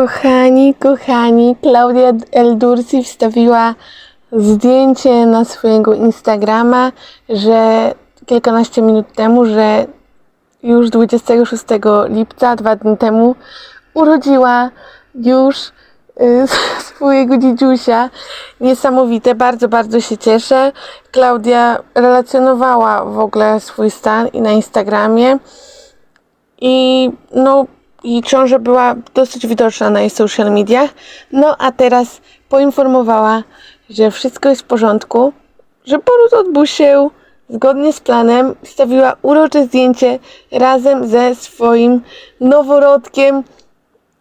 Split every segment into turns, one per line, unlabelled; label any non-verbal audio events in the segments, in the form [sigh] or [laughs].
Kochani, kochani, Klaudia Eldursi wstawiła zdjęcie na swojego Instagrama, że kilkanaście minut temu, że już 26 lipca, dwa dni temu, urodziła już y, [laughs] swojego dziedziusia. Niesamowite, bardzo, bardzo się cieszę. Klaudia relacjonowała w ogóle swój stan i na Instagramie. I no, jej ciąża była dosyć widoczna na jej social mediach. No a teraz poinformowała, że wszystko jest w porządku, że poród odbył się zgodnie z planem. Wstawiła urocze zdjęcie razem ze swoim noworodkiem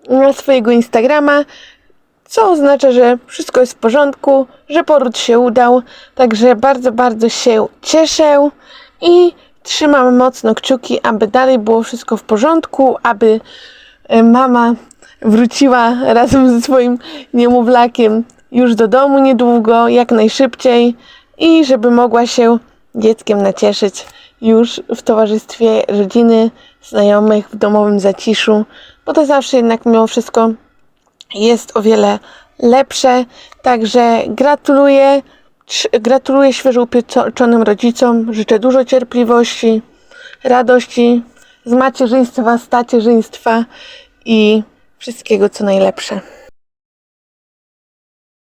na swojego Instagrama, co oznacza, że wszystko jest w porządku, że poród się udał. Także bardzo, bardzo się cieszę i trzymam mocno kciuki, aby dalej było wszystko w porządku, aby mama wróciła razem ze swoim niemowlakiem już do domu niedługo, jak najszybciej i żeby mogła się dzieckiem nacieszyć już w towarzystwie rodziny, znajomych, w domowym zaciszu, bo to zawsze jednak mimo wszystko jest o wiele lepsze. Także gratuluję, gratuluję świeżo upieczonym rodzicom. Życzę dużo cierpliwości, radości z macierzyństwa, z tacierzyństwa i wszystkiego co najlepsze.